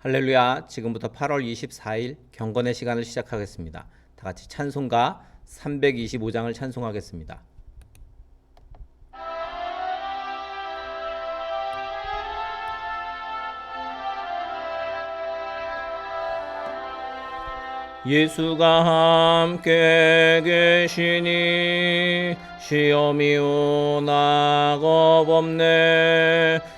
할렐루야. 지금부터 8월 24일 경건의 시간을 시작하겠습니다. 다 같이 찬송가 325장을 찬송하겠습니다. 예수가 함께 계시니 시험이 오나 겁없네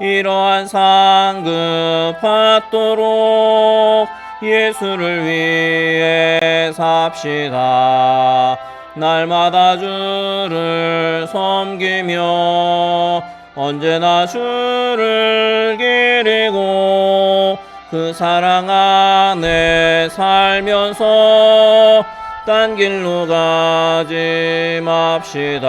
이러한 상급 받도록 예수를 위해 삽시다. 날마다 주를 섬기며 언제나 주를 기리고 그 사랑 안에 살면서 딴 길로 가지 맙시다.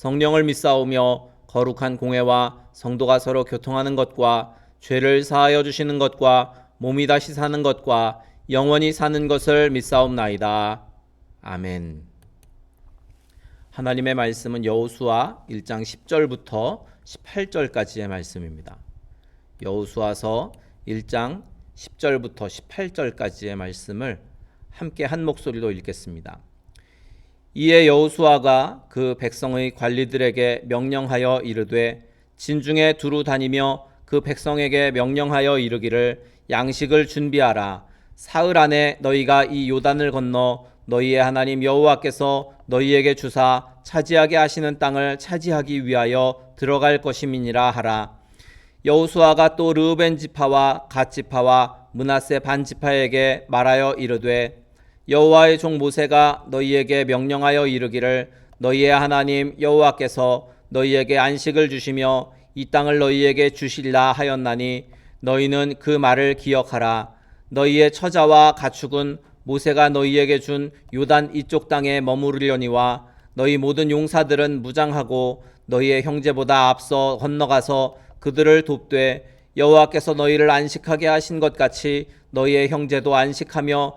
성령을 믿사오며 거룩한 공회와 성도가 서로 교통하는 것과 죄를 사하여 주시는 것과 몸이 다시 사는 것과 영원히 사는 것을 믿사옵나이다. 아멘. 하나님의 말씀은 여호수아 1장 10절부터 18절까지의 말씀입니다. 여호수아서 1장 10절부터 18절까지의 말씀을 함께 한 목소리로 읽겠습니다. 이에 여호수아가 그 백성의 관리들에게 명령하여 이르되 진중에 두루 다니며 그 백성에게 명령하여 이르기를 양식을 준비하라. 사흘 안에 너희가 이 요단을 건너 너희의 하나님 여호와께서 너희에게 주사 차지하게 하시는 땅을 차지하기 위하여 들어갈 것임이니라 하라. 여호수아가 또 르우벤 지파와 갓 지파와 문하세 반 지파에게 말하여 이르되 여호와의 종 모세가 너희에게 명령하여 이르기를 너희의 하나님 여호와께서 너희에게 안식을 주시며 이 땅을 너희에게 주실라 하였나니 너희는 그 말을 기억하라. 너희의 처자와 가축은 모세가 너희에게 준 요단 이쪽 땅에 머무르려니와 너희 모든 용사들은 무장하고 너희의 형제보다 앞서 건너가서 그들을 돕되 여호와께서 너희를 안식하게 하신 것 같이 너희의 형제도 안식하며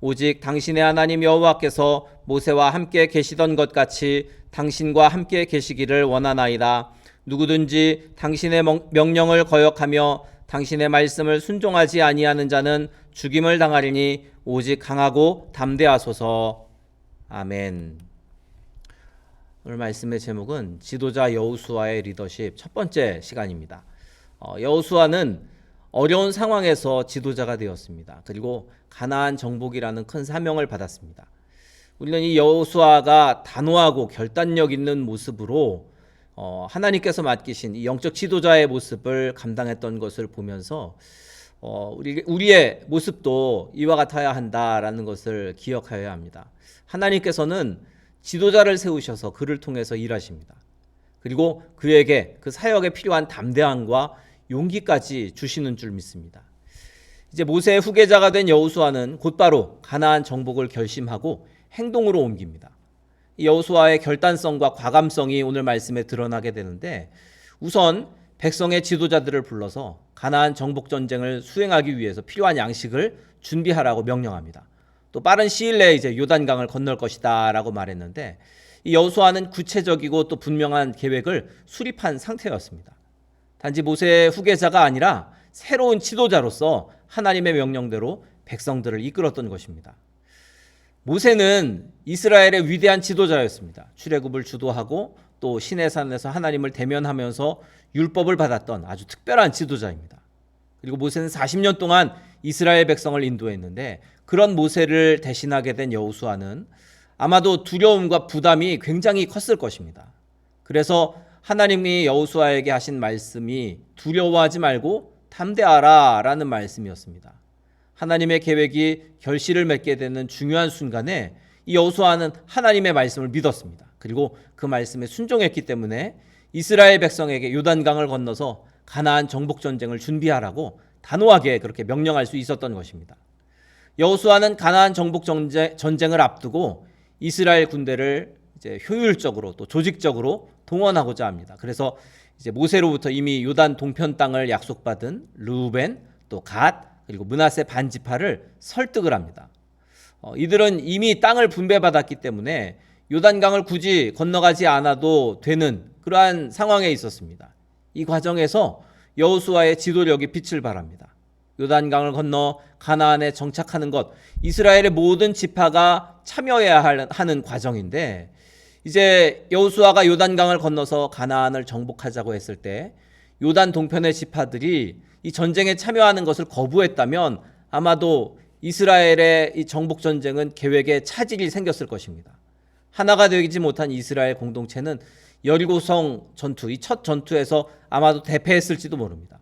오직 당신의 하나님 여호와께서 모세와 함께 계시던 것 같이 당신과 함께 계시기를 원하나이다. 누구든지 당신의 명- 명령을 거역하며 당신의 말씀을 순종하지 아니하는 자는 죽임을 당하리니 오직 강하고 담대하소서. 아멘. 오늘 말씀의 제목은 지도자 여우수아의 리더십 첫 번째 시간입니다. 어, 여우수아는 어려운 상황에서 지도자가 되었습니다. 그리고 가나안 정복이라는 큰 사명을 받았습니다. 우리는 이 여호수아가 단호하고 결단력 있는 모습으로 어, 하나님께서 맡기신 이 영적 지도자의 모습을 감당했던 것을 보면서 어, 우리, 우리의 모습도 이와 같아야 한다라는 것을 기억하여야 합니다. 하나님께서는 지도자를 세우셔서 그를 통해서 일하십니다. 그리고 그에게 그 사역에 필요한 담대함과 용기까지 주시는 줄 믿습니다. 이제 모세의 후계자가 된 여호수아는 곧바로 가나안 정복을 결심하고 행동으로 옮깁니다. 이 여호수아의 결단성과 과감성이 오늘 말씀에 드러나게 되는데 우선 백성의 지도자들을 불러서 가나안 정복 전쟁을 수행하기 위해서 필요한 양식을 준비하라고 명령합니다. 또 빠른 시일 내에 이제 요단강을 건널 것이다라고 말했는데 이 여호수아는 구체적이고 또 분명한 계획을 수립한 상태였습니다. 단지 모세의 후계자가 아니라 새로운 지도자로서 하나님의 명령대로 백성들을 이끌었던 것입니다. 모세는 이스라엘의 위대한 지도자였습니다. 출애굽을 주도하고 또 시내산에서 하나님을 대면하면서 율법을 받았던 아주 특별한 지도자입니다. 그리고 모세는 40년 동안 이스라엘 백성을 인도했는데 그런 모세를 대신하게 된 여호수아는 아마도 두려움과 부담이 굉장히 컸을 것입니다. 그래서 하나님이 여호수아에게 하신 말씀이 두려워하지 말고 담대하라라는 말씀이었습니다. 하나님의 계획이 결실을 맺게 되는 중요한 순간에 이 여호수아는 하나님의 말씀을 믿었습니다. 그리고 그 말씀에 순종했기 때문에 이스라엘 백성에게 요단강을 건너서 가나안 정복 전쟁을 준비하라고 단호하게 그렇게 명령할 수 있었던 것입니다. 여호수아는 가나안 정복 전쟁, 전쟁을 앞두고 이스라엘 군대를 이제 효율적으로 또 조직적으로 동원하고자 합니다. 그래서 이제 모세로부터 이미 요단 동편 땅을 약속받은 르우벤 또 갓 그리고 문하세 반지파를 설득을 합니다. 어, 이들은 이미 땅을 분배받았기 때문에 요단강을 굳이 건너가지 않아도 되는 그러한 상황에 있었습니다. 이 과정에서 여호수아의 지도력이 빛을 발합니다. 요단강을 건너 가나안에 정착하는 것, 이스라엘의 모든 지파가 참여해야 하는 과정인데 이제 여호수아가 요단강을 건너서 가나안을 정복하자고 했을 때 요단 동편의 지파들이 이 전쟁에 참여하는 것을 거부했다면 아마도 이스라엘의 이 정복 전쟁은 계획에 차질이 생겼을 것입니다. 하나가 되지 못한 이스라엘 공동체는 여리고성 전투, 이 첫 전투에서 아마도 대패했을지도 모릅니다.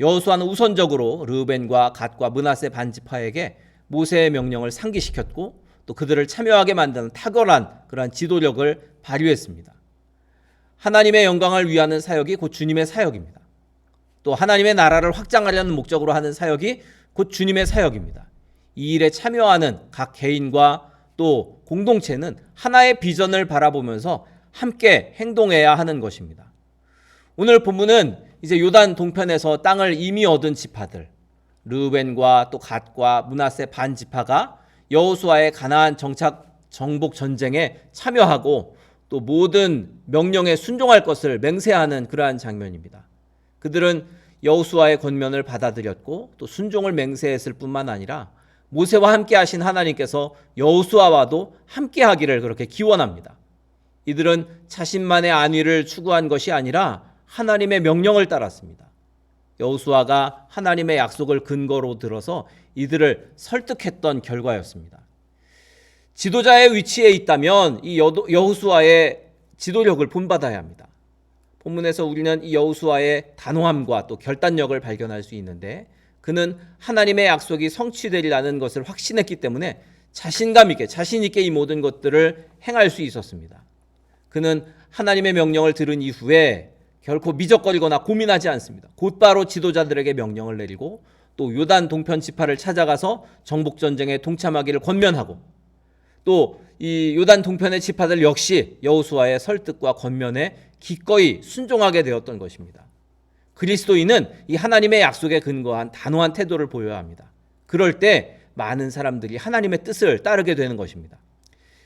여호수아는 우선적으로 르우벤과 갓과 문하세 반지파에게 모세의 명령을 상기시켰고 또 그들을 참여하게 만드는 탁월한 그러한 지도력을 발휘했습니다. 하나님의 영광을 위하는 사역이 곧 주님의 사역입니다. 또 하나님의 나라를 확장하려는 목적으로 하는 사역이 곧 주님의 사역입니다. 이 일에 참여하는 각 개인과 또 공동체는 하나의 비전을 바라보면서 함께 행동해야 하는 것입니다. 오늘 본문은 이제 요단 동편에서 땅을 이미 얻은 지파들 르벤과 또 갓과 문하세 반 지파가 여호수아의 가나안 정착 정복 전쟁에 참여하고 또 모든 명령에 순종할 것을 맹세하는 그러한 장면입니다. 그들은 여호수아의 권면을 받아들였고 또 순종을 맹세했을 뿐만 아니라 모세와 함께 하신 하나님께서 여호수아와도 함께 하기를 그렇게 기원합니다. 이들은 자신만의 안위를 추구한 것이 아니라 하나님의 명령을 따랐습니다. 여호수아가 하나님의 약속을 근거로 들어서 이들을 설득했던 결과였습니다. 지도자의 위치에 있다면 이 여호수아의 지도력을 본받아야 합니다. 본문에서 우리는 이 여호수아의 단호함과 또 결단력을 발견할 수 있는데 그는 하나님의 약속이 성취되리라는 것을 확신했기 때문에 자신감 있게 자신 있게 이 모든 것들을 행할 수 있었습니다. 그는 하나님의 명령을 들은 이후에 결코 미적거리거나 고민하지 않습니다. 곧바로 지도자들에게 명령을 내리고 또 요단 동편 지파를 찾아가서 정복 전쟁에 동참하기를 권면하고 또 이 요단 동편의 지파들 역시 여호수아의 설득과 권면에 기꺼이 순종하게 되었던 것입니다. 그리스도인은 이 하나님의 약속에 근거한 단호한 태도를 보여야 합니다. 그럴 때 많은 사람들이 하나님의 뜻을 따르게 되는 것입니다.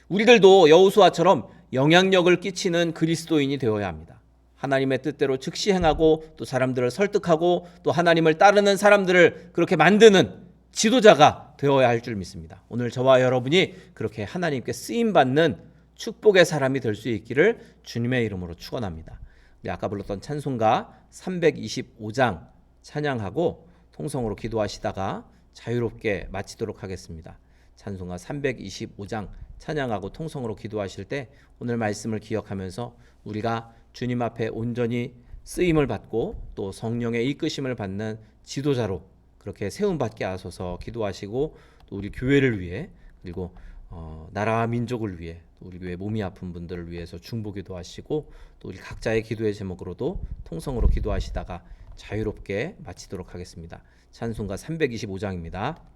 우리들도 여호수아처럼 영향력을 끼치는 그리스도인이 되어야 합니다. 하나님의 뜻대로 즉시 행하고 또 사람들을 설득하고 또 하나님을 따르는 사람들을 그렇게 만드는 지도자가 되어야 할 줄 믿습니다. 오늘 저와 여러분이 그렇게 하나님께 쓰임 받는 축복의 사람이 될 수 있기를 주님의 이름으로 축원합니다. 아까 불렀던 찬송가 325장 찬양하고 통성으로 기도하시다가 자유롭게 마치도록 하겠습니다. 찬송가 325장 찬양하고 통성으로 기도하실 때 오늘 말씀을 기억하면서 우리가 주님 앞에 온전히 쓰임을 받고 또 성령의 이끄심을 받는 지도자로 그렇게 세움 받게 하소서 기도하시고 또 우리 교회를 위해 그리고 어, 나라와 민족을 위해 또 우리 교회 몸이 아픈 분들을 위해서 중보기도 하시고 또 우리 각자의 기도의 제목으로도 통성으로 기도하시다가 자유롭게 마치도록 하겠습니다. 찬송가 325장입니다.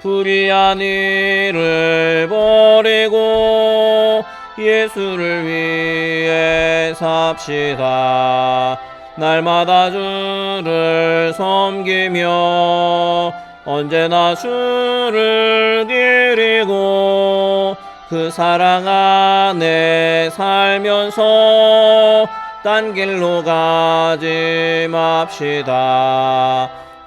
불의한 일을 버리고 예수를 위해 삽시다. 날마다 주를 섬기며 언제나 주를 기리고 그 사랑 안에 살면서 딴 길로 가지 맙시다.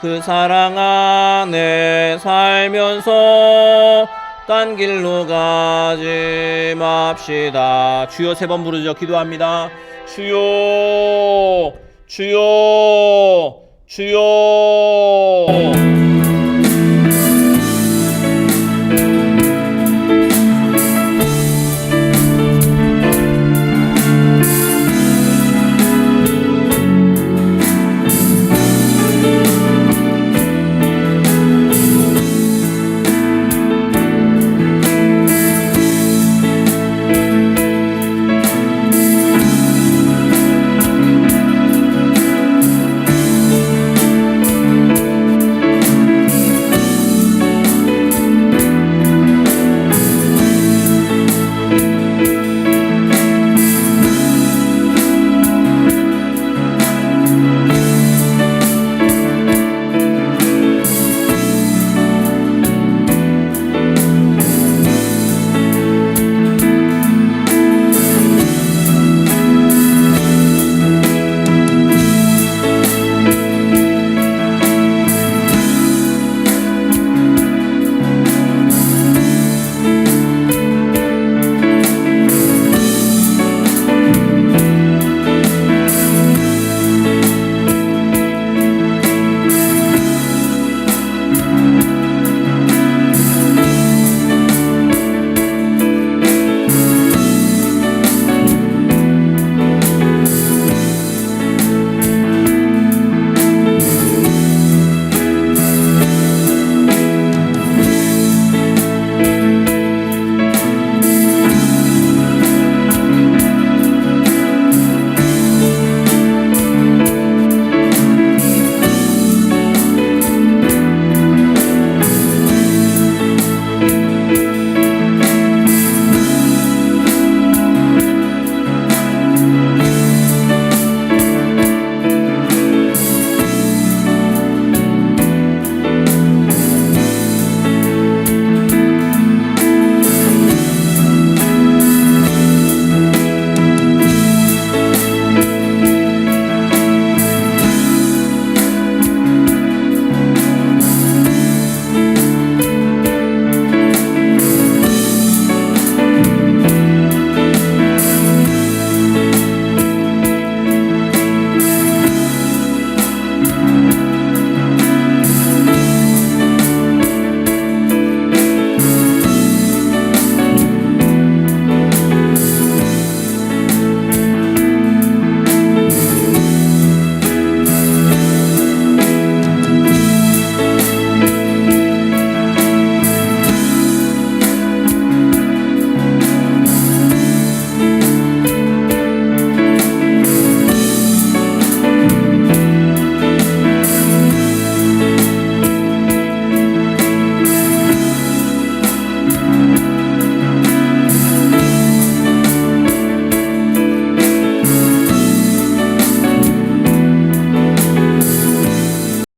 그 사랑 안에 살면서 딴 길로 가지 맙시다. 주여 세 번 부르죠. 기도합니다. 주여, 주여, 주여.